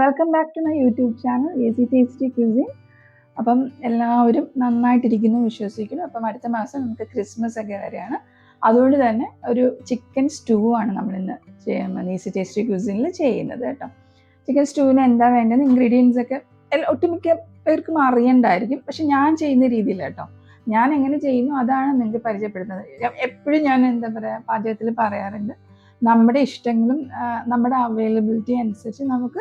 Welcome back to my YouTube channel easy tasty cuisine appam എല്ലാവരും നന്നായിട്ടിരിക്കുന്നു വിശ്വസിക്കുന്നു. അപ്പം അടുത്ത മാസം നമുക്ക് ക്രിസ്മസ് ഒക്കെ വരെയാണ്. അതുകൊണ്ട് തന്നെ ഒരു ചിക്കൻ സ്റ്റൂ ആണ് നമ്മളിന്ന് എ ഈസി ടേസ്റ്റി ക്യൂസിനിൽ ചെയ്യുന്നത് കേട്ടോ. ചിക്കൻ സ്റ്റൂവിന് എന്താ വേണ്ടത് ഇൻഗ്രീഡിയൻസ് ഒക്കെ ഒട്ടുമിക്ക പേർക്കും അറിയണ്ടായിരിക്കും. പക്ഷെ ഞാൻ ചെയ്യുന്ന രീതിയിൽ കേട്ടോ. ഞാൻ എങ്ങനെ ചെയ്യുന്നു അതാണ് നിങ്ങൾക്ക് പരിചയപ്പെടുത്തുന്നത് എപ്പോഴും ഞാൻ എന്താ പറയുക പാചകത്തിൽ പറയാറുണ്ട് നമ്മുടെ ഇഷ്ടങ്ങളും നമ്മുടെ അവൈലബിലിറ്റി അനുസരിച്ച് നമുക്ക്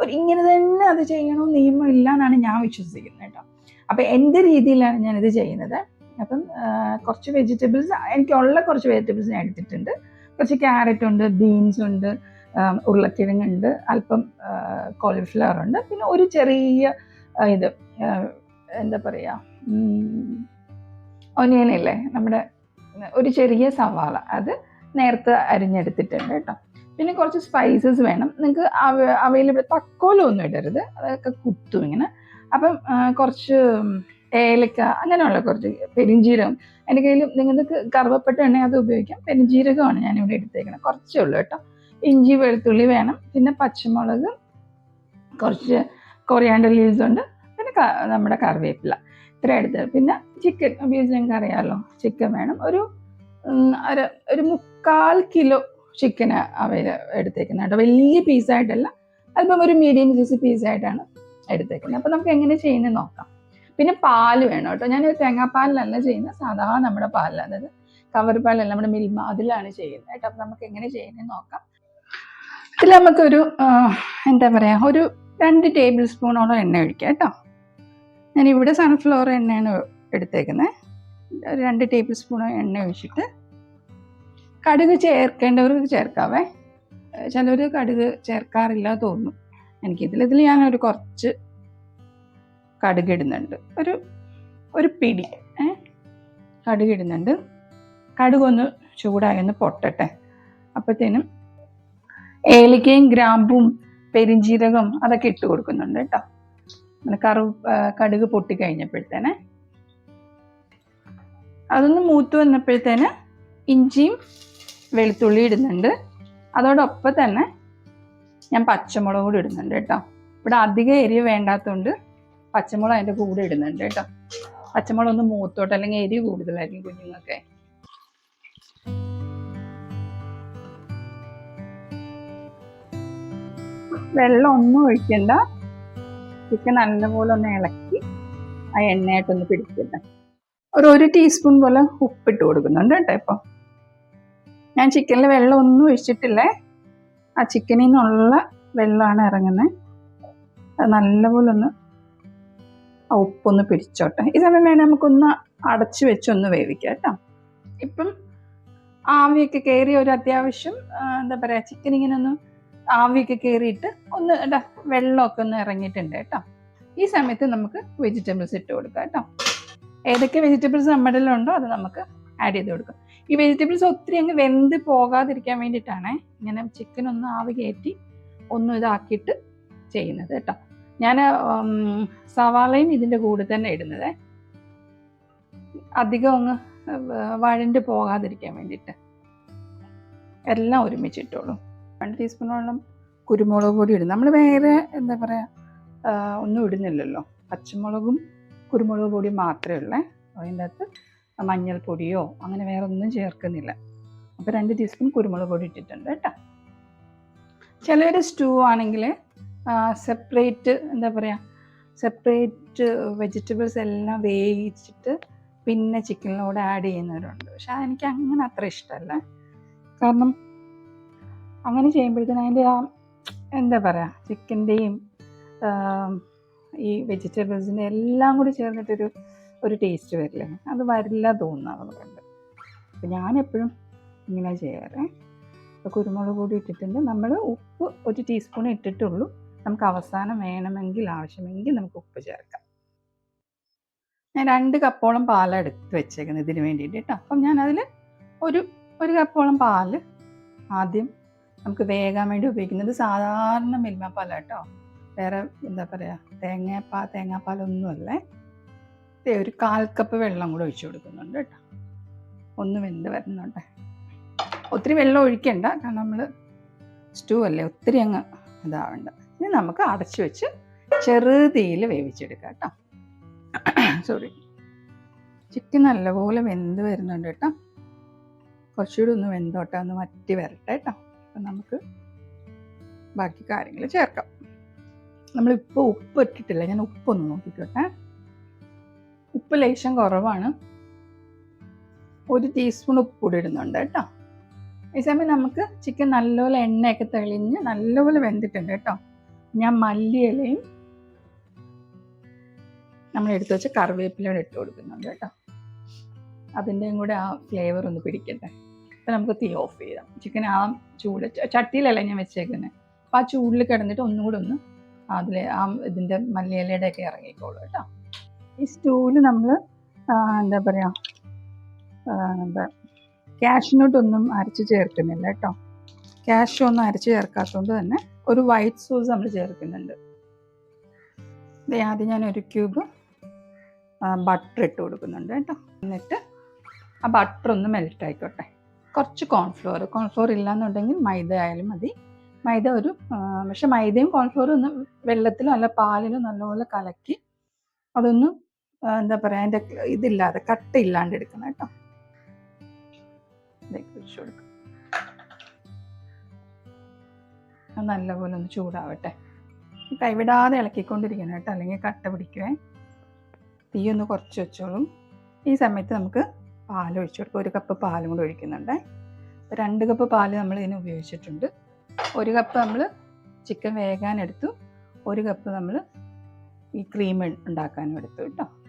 ഒരു ഇങ്ങനെ തന്നെ അത് ചെയ്യണോ നിയമം ഇല്ല എന്നാണ് ഞാൻ വിശ്വസിക്കുന്നത് കേട്ടോ. അപ്പം എന്റെ രീതിയിലാണ് ഞാൻ ഇത് ചെയ്യുന്നത്. അപ്പം കുറച്ച് വെജിറ്റബിൾസ് എനിക്കുള്ള കുറച്ച് വെജിറ്റബിൾസ് ഞാൻ എടുത്തിട്ടുണ്ട്. കുറച്ച് ക്യാരറ്റ് ഉണ്ട് ബീൻസ് ഉണ്ട് ഉരുളക്കിഴങ്ങുണ്ട് അല്പം കോളിഫ്ലവർ ഉണ്ട്. പിന്നെ ഒരു ചെറിയ ഇത് എന്താ പറയുക ഒനിയനില്ലേ നമ്മുടെ ഒരു ചെറിയ സവാള. അത് നേരത്തെ അരിഞ്ഞെടുത്തിട്ടുണ്ട് കേട്ടോ. പിന്നെ കുറച്ച് സ്പൈസസ് വേണം. നിങ്ങൾക്ക് അവൈലബിൾ തക്കോലൊന്നും ഇടരുത്. അതൊക്കെ കുത്തും ഇങ്ങനെ. അപ്പം കുറച്ച് ഏലക്ക അങ്ങനെയുള്ള കുറച്ച് പെരിഞ്ജീരകം എന്റെ കയ്യിൽ നിങ്ങൾക്ക് കറുവപ്പെട്ട ഉണ്ടെങ്കിൽ അത് ഉപയോഗിക്കാം. പെരിഞ്ജീരകമാണ് ഞാനിവിടെ എടുത്തേക്കുന്നത് കുറച്ചേ ഉള്ളൂ കേട്ടോ. ഇഞ്ചി വെളുത്തുള്ളി വേണം. പിന്നെ പച്ചമുളക് കുറച്ച് കൊറിയാണ്ടർ ലീവ്സ് ഉണ്ട്. പിന്നെ നമ്മുടെ കറിവേപ്പില. ഇത്ര എടുത്ത് പിന്നെ ചിക്കൻ ഉപയോഗിച്ച് നിങ്ങൾക്ക് അറിയാമല്ലോ ചിക്കൻ വേണം. ഒരു ഒരു മുക്കാൽ കിലോ ചിക്കന് അവർ എടുത്തേക്കുന്നത് കേട്ടോ. വലിയ പീസായിട്ടല്ല അല്പം ഒരു മീഡിയം സൈസ് പീസായിട്ടാണ് എടുത്തേക്കുന്നത്. അപ്പോൾ നമുക്ക് എങ്ങനെ ചെയ്യുന്നത് നോക്കാം. പിന്നെ പാൽ വേണം കേട്ടോ. ഞാൻ തേങ്ങാപ്പാലിലല്ല ചെയ്യുന്നത്. സാധാ നമ്മുടെ പാലിൽ അതായത് കവർ പാലല്ല നമ്മുടെ മിൽമ അതിലാണ് ചെയ്യുന്നത് കേട്ടോ. അപ്പം നമുക്ക് എങ്ങനെ ചെയ്യുന്നത് നോക്കാം. ഇതിൽ നമുക്കൊരു എന്താ പറയുക ഒരു രണ്ട് ടേബിൾ സ്പൂണോളം എണ്ണ ഒഴിക്കാം കേട്ടോ. ഞാനിവിടെ സൺഫ്ലവർ എണ്ണയാണ് എടുത്തേക്കുന്നത്. ഒരു രണ്ട് ടേബിൾ സ്പൂൺ എണ്ണ ഒഴിച്ചിട്ട് കടുക് ചേർക്കേണ്ടവർക്ക് ചേർക്കാവേ. ചിലർ കടുക് ചേർക്കാറില്ല തോന്നുന്നു. എനിക്കിതിൽ ഇതിൽ ഞാൻ ഒരു കുറച്ച് കടുക് ഇടുന്നുണ്ട്. ഒരു ഒരു പിടി. കടുക് ഇടുന്നുണ്ട്. കടുക് ഒന്ന് ചൂടായി ഒന്ന് പൊട്ടട്ടെ. അപ്പോഴത്തേനും ഏലക്കയും ഗ്രാമ്പും പെരിഞ്ജീരകം അതൊക്കെ ഇട്ട് കൊടുക്കുന്നുണ്ട് കേട്ടോ. അങ്ങനെ കറു കടുക് പൊട്ടിക്കഴിഞ്ഞപ്പോഴത്തേനെ. അതൊന്ന് മൂത്ത് വന്നപ്പോഴത്തേന് ഇഞ്ചിയും വെളുത്തുള്ളി ഇടുന്നുണ്ട്. അതോടൊപ്പം തന്നെ ഞാൻ പച്ചമുളക് കൂടി ഇടുന്നുണ്ട് കേട്ടോ. ഇവിടെ അധികം എരിവ് വേണ്ടാത്തതുകൊണ്ട് പച്ചമുളക് അതിന്റെ കൂടെ ഇടുന്നുണ്ട് കേട്ടോ. പച്ചമുളക് ഒന്ന് മൂത്തോട്ട് അല്ലെങ്കിൽ എരിവ് കൂടുതലായിരിക്കും കുഞ്ഞുങ്ങൾക്ക്. വെള്ളം ഒന്നും ഒഴിക്കണ്ട. ചിക്കൻ നല്ലപോലെ ഒന്ന് ഇളക്കി ആ എണ്ണയായിട്ടൊന്ന് പിടിക്കണ്ട ഒരു ഒരു ടീസ്പൂൺ പോലെ ഉപ്പിട്ട് കൊടുക്കുന്നുണ്ട് കേട്ടോ ഇപ്പം. ഞാൻ ചിക്കനിൽ വെള്ളം ഒന്നും ഒഴിച്ചിട്ടില്ലേ? ആ ചിക്കനിൽ നിന്നുള്ള വെള്ളമാണ് ഇറങ്ങുന്നത് അത് നല്ലപോലെ ഒന്ന് ഉപ്പൊന്ന് പിടിച്ചോട്ടെ. ഈ സമയം വേണേൽ നമുക്കൊന്ന് അടച്ച് വെച്ചൊന്ന് വേവിക്കാം കേട്ടോ. ഇപ്പം ആവിയൊക്കെ കയറി ഒരു അത്യാവശ്യം എന്താ പറയുക ചിക്കൻ ഇങ്ങനെ ഒന്ന് ആവിയൊക്കെ കയറിയിട്ട് ഒന്ന് ഇടാ വെള്ളമൊക്കെ ഒന്ന് ഇറങ്ങിയിട്ടുണ്ട് കേട്ടോ. ഈ സമയത്ത് നമുക്ക് വെജിറ്റബിൾസ് ഇട്ട് കൊടുക്കാം കേട്ടോ. ഏതൊക്കെ വെജിറ്റബിൾസ് നമ്മുടെ ഉണ്ടോ അത് നമുക്ക് ആഡ് ചെയ്ത് കൊടുക്കാം. ഈ വെജിറ്റബിൾസ് ഒത്തിരി അങ്ങ് വെന്ത് പോകാതിരിക്കാൻ വേണ്ടിയിട്ടാണ് ഇങ്ങനെ ചിക്കൻ ഒന്ന് ആവി കയറ്റി ഒന്നും ഇതാക്കിയിട്ട് ചെയ്യുന്നത് കേട്ടോ. ഞാൻ സവാളയും ഇതിന്റെ കൂടെ തന്നെ ഇടുന്നത്. അധികം അങ്ങ് വഴണ്ട് പോകാതിരിക്കാൻ വേണ്ടിയിട്ട്. എല്ലാം ഒരുമിച്ചിട്ടോളൂ രണ്ട് ടീസ്പൂണോളം കുരുമുളക് പൊടി ഇടും. നമ്മൾ വേറെ എന്താ പറയുക ഒന്നും ഇടുന്നില്ലല്ലോ. പച്ചമുളകും കുരുമുളക് പൊടിയും മാത്രമേ ഉള്ളേ. അതിന്റെ അകത്ത് മഞ്ഞൾപ്പൊടിയോ അങ്ങനെ വേറെ ഒന്നും ചേർക്കുന്നില്ല. അപ്പോൾ രണ്ട് ടീസ്പൂൺ കുരുമുളക് പൊടി ഇട്ടിട്ടുണ്ട് കേട്ടോ. ചിലവർ സ്റ്റൂ ആണെങ്കിൽ സെപ്പറേറ്റ് എന്താ പറയുക സെപ്പറേറ്റ് വെജിറ്റബിൾസ് എല്ലാം വേവിച്ചിട്ട് പിന്നെ ചിക്കനിലൂടെ ആഡ് ചെയ്യുന്നവരുണ്ട്. പക്ഷെ എനിക്ക് അങ്ങനെ അത്ര ഇഷ്ടമല്ല. കാരണം അങ്ങനെ ചെയ്യുമ്പോഴത്തേന് അതിന്റെ ആ എന്താ പറയുക ചിക്കന്റെയും ഈ വെജിറ്റബിൾസിന്റെ എല്ലാം കൂടി ചേർന്നിട്ടൊരു ഒരു ടേസ്റ്റ് വരില്ല? അത് വരില്ല തോന്നുന്നു അതുകൊണ്ട് അപ്പം ഞാനെപ്പോഴും ഇങ്ങനെ ചെയ്യാറ്. അപ്പോൾ കുരുമുളക് പൊടി ഇട്ടിട്ടുണ്ട്. നമ്മൾ ഉപ്പ് ഒരു ടീസ്പൂൺ ഇട്ടിട്ടുള്ളൂ. നമുക്ക് അവസാനം വേണമെങ്കിൽ ആവശ്യമെങ്കിൽ നമുക്ക് ഉപ്പ് ചേർക്കാം. ഞാൻ രണ്ട് കപ്പോളം പാലാണ് എടുത്ത് വെച്ചേക്കുന്നത് ഇതിന് വേണ്ടിയിട്ട് കേട്ടോ. അപ്പം ഞാനതിൽ ഒരു ഒരു കപ്പോളം പാൽ ആദ്യം നമുക്ക് വേകാൻ വേണ്ടി ഉപയോഗിക്കുന്നത് സാധാരണ മിൽമ പാലാണ് കേട്ടോ. വേറെ എന്താ പറയുക തേങ്ങാപ്പാ തേങ്ങാപ്പാലൊന്നുമല്ലേ ദേ ഒരു കാൽ കപ്പ് വെള്ളം കൂടെ ഒഴിച്ചു കൊടുക്കുന്നുണ്ട് കേട്ടോ. ഒന്ന് വെന്ത് വരുന്നുണ്ട് ഒത്തിരി വെള്ളം ഒഴിക്കണ്ട കാരണം നമ്മൾ സ്റ്റൂ അല്ലേ ഒത്തിരി അങ്ങ് ഇതാവണ്ട. ഇനി നമുക്ക് അടച്ചു വെച്ച് ചെറുതീയിൽ വേവിച്ചെടുക്കാം കേട്ടോ. സോറി ചിക്കൻ നല്ലപോലെ വെന്ത് വരുന്നുണ്ട് കേട്ടോ. കുറച്ചുകൂടി ഒന്ന് വെന്തോട്ടെ ഒന്ന് മറ്റി വരട്ടെ കേട്ടോ. അപ്പം നമുക്ക് ബാക്കി കാര്യങ്ങൾ ചേർക്കാം. നമ്മളിപ്പോൾ ഉപ്പ് ഇട്ടിട്ടില്ല ഞാൻ ഉപ്പൊന്ന് നോക്കിക്കോട്ടെ. ഉപ്പ് ലേശം കുറവാണ്. ഒരു ടീസ്പൂൺ ഉപ്പ് കൂടി ഇടുന്നുണ്ട് കേട്ടോ. ഈ സമയം നമുക്ക് ചിക്കൻ നല്ലപോലെ എണ്ണയൊക്കെ തെളിഞ്ഞ് നല്ലപോലെ വെന്തിട്ടുണ്ട് കേട്ടോ. ഞാൻ മല്ലിയിലയും നമ്മൾ എടുത്തു വെച്ച കറിവേപ്പിലയും ഇട്ട് കൊടുക്കുന്നുണ്ട് കേട്ടോ. അതിന്റെയും കൂടെ ആ ഫ്ലേവർ ഒന്ന് പിടിക്കട്ടെ. അപ്പം നമുക്ക് തീ ഓഫ് ചെയ്യാം. ചിക്കൻ ആ ചൂട് ചട്ടിയിലല്ല ഞാൻ വെച്ചേക്കുന്നത് അപ്പോൾ ആ ചൂടിൽ കിടന്നിട്ട് ഒന്നുകൂടെ ഒന്ന് അതിൽ ആ ഇതിന്റെ മല്ലിയിലയുടെ ഒക്കെ ഇറങ്ങിക്കോളൂ കേട്ടോ. ഈ സ്റ്റൂവിൽ നമ്മൾ എന്താ പറയുക എന്താ കാഷ്നട്ടൊന്നും അരച്ച് ചേർക്കുന്നില്ല കേട്ടോ. ക്യാഷ് ഒന്നും അരച്ച് ചേർക്കാത്തതുകൊണ്ട് തന്നെ ഒരു വൈറ്റ് സോസ് നമ്മൾ ചേർക്കുന്നുണ്ട്. ആദ്യം ഞാൻ ഒരു ക്യൂബ് ബട്ടർ ഇട്ട് കൊടുക്കുന്നുണ്ട് കേട്ടോ. എന്നിട്ട് ആ ബട്ടർ ഒന്ന് മെൽറ്റ് ആയിക്കോട്ടെ. കുറച്ച് കോൺഫ്ലോർ കോൺഫ്ലോർ ഇല്ലാന്നുണ്ടെങ്കിൽ മൈദ ആയാലും മതി. മൈദ ഒരു പക്ഷെ മൈദയും കോൺഫ്ലോറും ഒന്ന് വെള്ളത്തിലോ അല്ല പാലിലോ നല്ലപോലെ കലക്കി അതൊന്ന് എന്താ പറയുക അതിന്റെ ഇതില്ലാതെ കട്ടയില്ലാണ്ട് എടുക്കണം കേട്ടോ. ഒഴിച്ച് കൊടുക്കാം. നല്ലപോലെ ഒന്ന് ചൂടാവട്ടെ. കൈവിടാതെ ഇളക്കിക്കൊണ്ടിരിക്കണം കേട്ടോ. അല്ലെങ്കിൽ കട്ട പിടിക്കുവേ. തീ ഒന്ന് കുറച്ച് വെച്ചോളും. ഈ സമയത്ത് നമുക്ക് പാൽ ഒഴിച്ചു കൊടുക്കാം. ഒരു കപ്പ് പാലും കൂടെ ഒഴിക്കുന്നുണ്ട്. രണ്ട് കപ്പ് പാൽ നമ്മൾ ഇതിന് ഉപയോഗിച്ചിട്ടുണ്ട്. ഒരു കപ്പ് നമ്മൾ ചിക്കൻ വേഗാനെടുത്തു ഒരു കപ്പ് നമ്മൾ ഈ ക്രീം ഉണ്ടാക്കാനും എടുത്തു കേട്ടോ.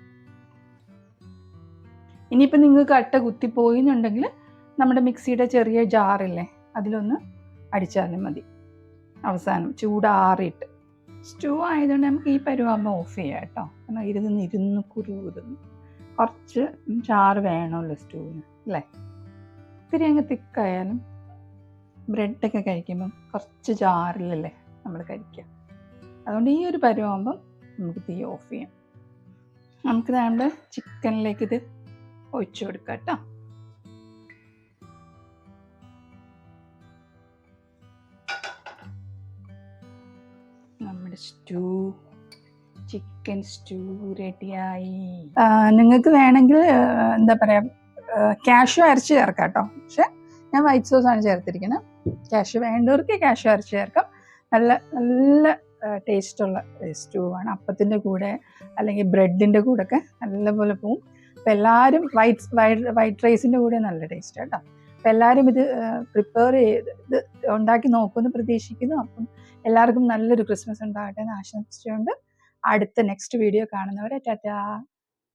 ഇനിയിപ്പോൾ നിങ്ങൾക്ക് അട്ട കുത്തിപ്പോയി എന്നുണ്ടെങ്കിൽ നമ്മുടെ മിക്സിയുടെ ചെറിയ ജാറില്ലേ അതിലൊന്ന് അടിച്ചാലും മതി. അവസാനം ചൂടാറിയിട്ട്. സ്റ്റൂ ആയതുകൊണ്ട് നമുക്ക് ഈ പരുവാകുമ്പോൾ ഓഫ് ചെയ്യാം കേട്ടോ. കാരണം ഇരുന്ന് ഇരുന്ന് കുരുന്ന്. കുറച്ച് ചാറ് വേണമല്ലോ സ്റ്റൂവിന് അല്ലേ? ഇത്തിരി അങ്ങ് തിക്കായാലും ബ്രെഡൊക്കെ കഴിക്കുമ്പം കുറച്ച് ചാറിലല്ലേ നമ്മൾ കഴിക്കുക. അതുകൊണ്ട് ഈ ഒരു പരുവാകുമ്പം നമുക്ക് തീ ഓഫ് ചെയ്യാം. നമുക്ക് നമ്മുടെ ചിക്കനിലേക്ക് ഇത് ഒഴിച്ചു കൊടുക്കുക കേട്ടോ. നമ്മുടെ സ്റ്റൂ ചിക്കൻ സ്റ്റൂ റെഡിയായി. നിങ്ങൾക്ക് വേണമെങ്കിൽ എന്താ പറയാ ക്യാഷ് അരച്ച് ചേർക്കാം കേട്ടോ. പക്ഷെ ഞാൻ വൈറ്റ് സോസ് ആണ് ചേർത്തിരിക്കുന്നത്. ക്യാഷ് വേണ്ടവർക്ക് ക്യാഷ് അരച്ച് ചേർക്കാം. നല്ല നല്ല ടേസ്റ്റുള്ള സ്റ്റൂ ആണ് അപ്പത്തിന്റെ കൂടെ അല്ലെങ്കിൽ ബ്രെഡിന്റെ കൂടെ ഒക്കെ നല്ലപോലെ പോവും. അപ്പം എല്ലാവരും വൈറ്റ് വൈറ്റ് വൈറ്റ് റൈസിന്റെ കൂടെ നല്ല ടേസ്റ്റ് കേട്ടോ അപ്പം എല്ലാവരും ഇത് പ്രിപ്പയർ ചെയ്ത് ഇത് ഉണ്ടാക്കി നോക്കുമെന്ന് പ്രതീക്ഷിക്കുന്നു. അപ്പം എല്ലാവർക്കും നല്ലൊരു ക്രിസ്മസ് ഉണ്ടാകട്ടെ എന്ന് ആശംസിച്ചുകൊണ്ട് അടുത്ത നെക്സ്റ്റ് വീഡിയോ കാണുന്നവരെ ടാറ്റാ.